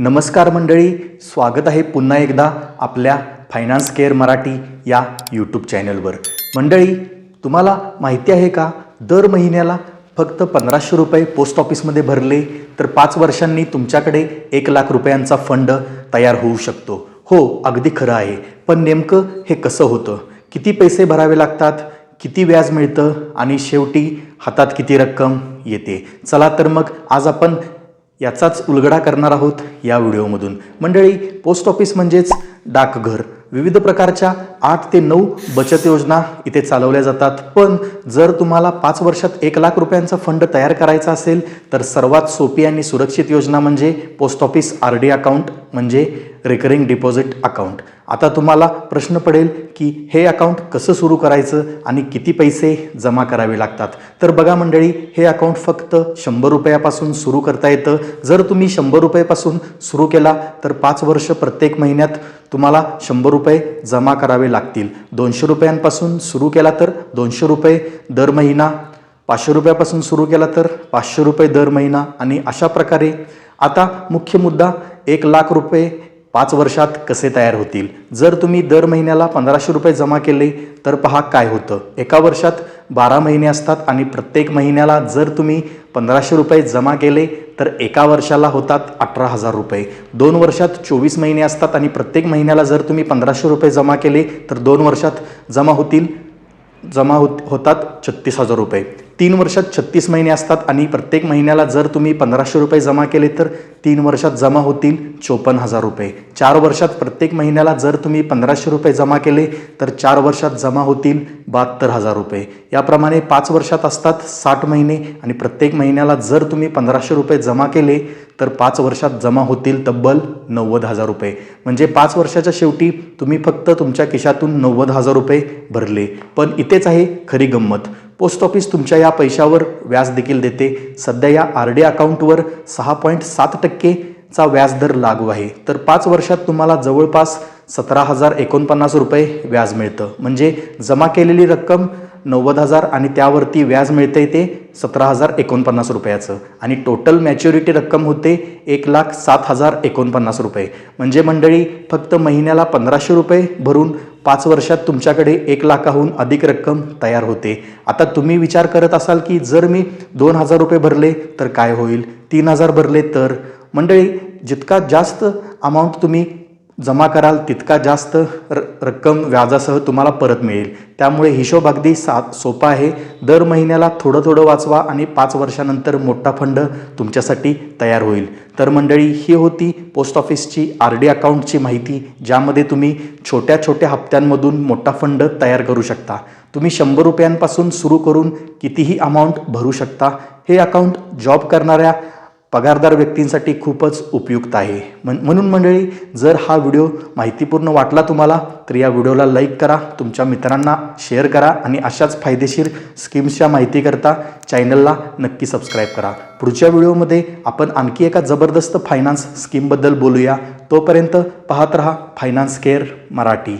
नमस्कार मंडळी स्वागत आहे पुन्हा एकदा आपल्या फायनान्स केअर मराठी या यूट्यूब चॅनलवर मंडळी तुम्हाला माहिती आहे का दर महिन्याला फक्त पंधराशे रुपये पोस्ट ऑफिसमध्ये भरले तर पाच वर्षांनी तुमच्याकडे एक लाख रुपयांचा फंड तयार होऊ शकतो. हो अगदी खरं आहे. पण नेमकं हे कसं होतं? किती पैसे भरावे लागतात? किती व्याज मिळतं? आणि शेवटी हातात किती रक्कम येते? चला तर मग आज आपण याचाच उलगडा करणार आहोत या व्हिडिओमधून. मंडळी पोस्ट ऑफिस म्हणजेच डाकघर. विविध प्रकारच्या आठ ते नऊ बचत योजना इथे चालवल्या जातात. पण जर तुम्हाला पाच वर्षात एक लाख रुपयांचा फंड तयार करायचा असेल तर सर्वात सोपी आणि सुरक्षित योजना म्हणजे post office R D account म्हणजे रिकरिंग डिपॉझिट अकाउंट आता तुम्हाला प्रश्न पडेल की हे अकाउंट कसं सुरू करायचं आणि किती पैसे जमा करावे लागतात? तर बघा मंडळी हे अकाउंट फक्त शंभर रुपयापासून सुरू करता येतं. जर तुम्ही शंभर रुपयापासून सुरू केला तर पाच वर्ष प्रत्येक महिन्यात तुम्हाला शंभर रुपये जमा करावे लागतील. दोनशे रुपयांपासून सुरू केला तर दोनशे रुपये दर महिना पाचशे रुपयापासून सुरू केला तर पाचशे रुपये दर महिना आणि अशा प्रकारे. आता मुख्य मुद्दा एक लाख रुपये पाच वर्षात कसे तयार होतील? जर तुम्ही दर महिन्याला पंधराशे रुपये जमा केले तर पहा काय होतं. एका वर्षात बारा महिने असतात आणि प्रत्येक महिन्याला जर तुम्ही पंधराशे रुपये जमा केले तर एका वर्षाला होतात अठरा हजार रुपये. दोन वर्षात चोवीस महिने असतात आणि प्रत्येक महिन्याला जर तुम्ही पंधराशे रुपये जमा केले तर दोन वर्षात जमा होतील जमा होत होतात छत्तीस हजार रुपये. तीन वर्षात छत्तीस महिने असतात आणि प्रत्येक महिन्याला जर तुम्ही पंधराशे रुपये जमा केले तर तीन वर्षात जमा होतील चोपन्न हजार रुपये. चार वर्षात प्रत्येक महिन्याला जर तुम्ही पंधराशे रुपये जमा केले तर चार वर्षात जमा होतील बहात्तर हजार रुपये. याप्रमाणे पाच वर्षात असतात साठ महिने आणि प्रत्येक महिन्याला जर तुम्ही पंधराशे रुपये जमा केले तर पाच वर्षात जमा होतील तब्बल नव्वद हजार रुपये. म्हणजे पाच वर्षाच्या शेवटी तुम्ही फक्त तुमच्या खिशातून नव्वद हजार रुपये भरले. पण इथेच आहे खरी गंमत. पोस्ट ऑफिस तुमच्या या पैशावर व्याज देखील देते. सध्या या आर डी अकाउंटवर सहा पॉईंट सात टक्केचा व्याजदर लागू आहे. तर पाच वर्षात तुम्हाला जवळपास सतरा हजार एकोणपन्नास रुपये व्याज मिळतं. म्हणजे जमा केलेली रक्कम नव्वद हजार आणि त्यावरती व्याज मिळते ते सतरा हजार एकोणपन्नास रुपयाचं. आणि टोटल मॅच्युरिटी रक्कम होते एक लाख सात हजार एकोणपन्नास रुपये. म्हणजे मंडळी फक्त महिन्याला पंधराशे रुपये भरून पाच वर्षात तुमच्याकडे एक लाखाहून अधिक रक्कम तयार होते. आता तुम्ही विचार करत असाल की जर मी दोन हजार रुपये भरले तर काय होईल? तीन हजार भरले तर? मंडळी जितका जास्त अमाऊंट तुम्ही जमा कराल तितका जास्त र रक्कम व्याजासह तुम्हाला परत मिळेल. त्यामुळे हिशोब अगदी सा सोपा आहे. दर महिन्याला थोडं थोडं वाचवा आणि पाच वर्षानंतर मोठा फंड तुमच्यासाठी तयार होईल. तर मंडळी ही होती पोस्ट ऑफिसची आर डी अकाउंटची माहिती ज्यामध्ये तुम्ही छोट्या छोट्या हप्त्यांमधून मोठा फंड तयार करू शकता. तुम्ही शंभर रुपयांपासून सुरू करून कितीही अमाऊंट भरू शकता. हे अकाउंट जॉब करणाऱ्या पगारदार व्यक्तींसाठी खूपच उपयुक्त आहे. म्हणून मंडळी जर हा व्हिडिओ माहितीपूर्ण वाटला तुम्हाला तर या व्हिडिओला लाईक करा तुमच्या मित्रांना शेअर करा आणि अशाच फायदेशीर स्कीम्सच्या माहितीकरता चॅनलला नक्की सबस्क्राईब करा. पुढच्या व्हिडिओमध्ये आपण आणखी एका जबरदस्त फायनान्स स्कीमबद्दल बोलूया. तोपर्यंत पाहत रहा फायनान्स केअर मराठी.